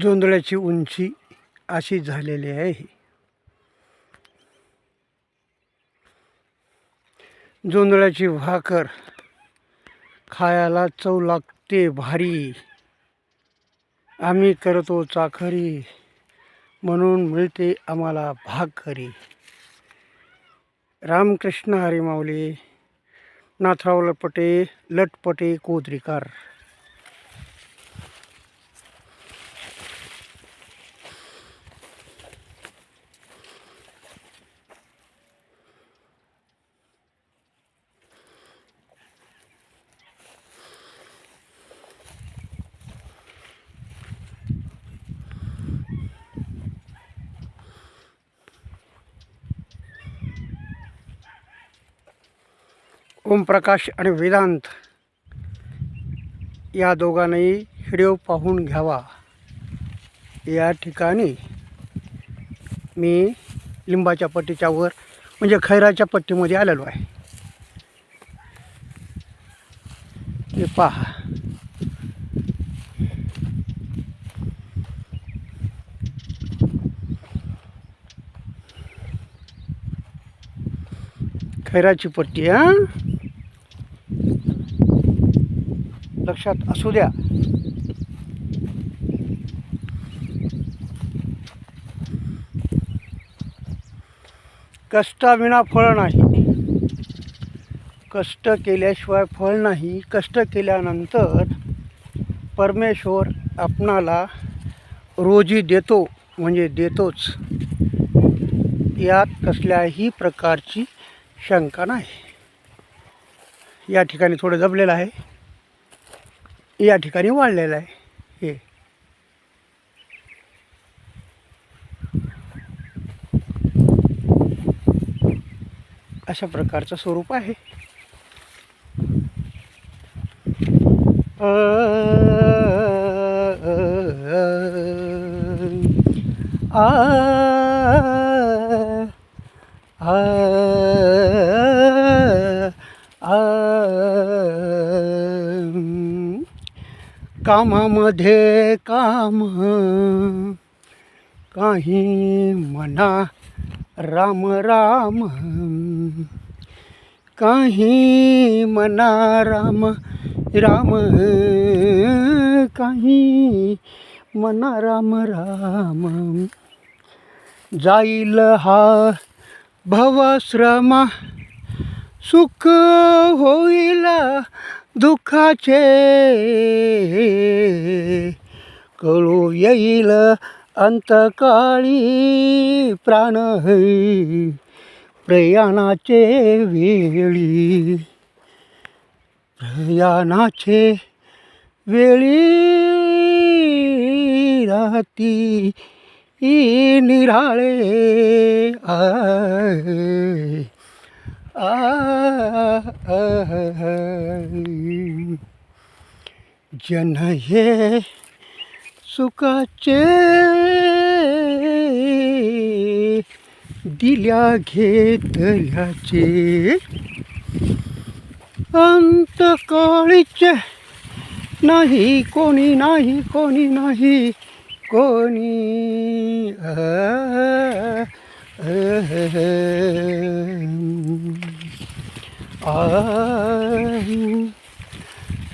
जोंधळ्याची उंची अशी झालेली आहे जोंधळ्याची भाकर खायला चव लागते भारी. आम्ही करतो चाकरी म्हणून मिळते आम्हाला भाकरी. रामकृष्ण हरी नाथराव लटपटे लटपटे कोदरीकर. ओमप्रकाश आणि वेदांत या दोघांनाही व्हिडिओ पाहून घ्यावा. या ठिकाणी मी लिंबाच्या पट्टीच्या वर म्हणजे खैराच्या पट्टीमध्ये आलेलो आहे. हे पहा. खैराची पट्टी हा? लक्षात असू द्या. कष्टाविना फळ नाही. कष्ट केल्याशिवाय फळ नाही. कष्ट केल्यानंतर परमेश्वर आपणाला रोजी देतो म्हणजे देतोच. यात कसल्याही प्रकारची शंका नाही या ठिकाणी थोडं जपलेलं आहे या ठिकाणी वाढलेलं आहे हे अशा प्रकारचं स्वरूप आहे आ आ कामामध्ये काम. काही म्हणा राम राम. काही म्हणा राम राम. काही म्हणा राम राम. जाईल हा भवश्रमा. सुख होईल दुःखाचे कळू येईल अंतकाळी प्राण प्रयाणाचे वेळी प्रयाणाचे वेळी राहती निराळे आय आय जन हे सुखाचे दिल्या घेतल्याचे अंतकाळीचे नाही कोणी नाही कोणी नाही कोणी आ,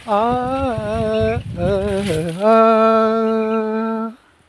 आ, आ, आ, आ,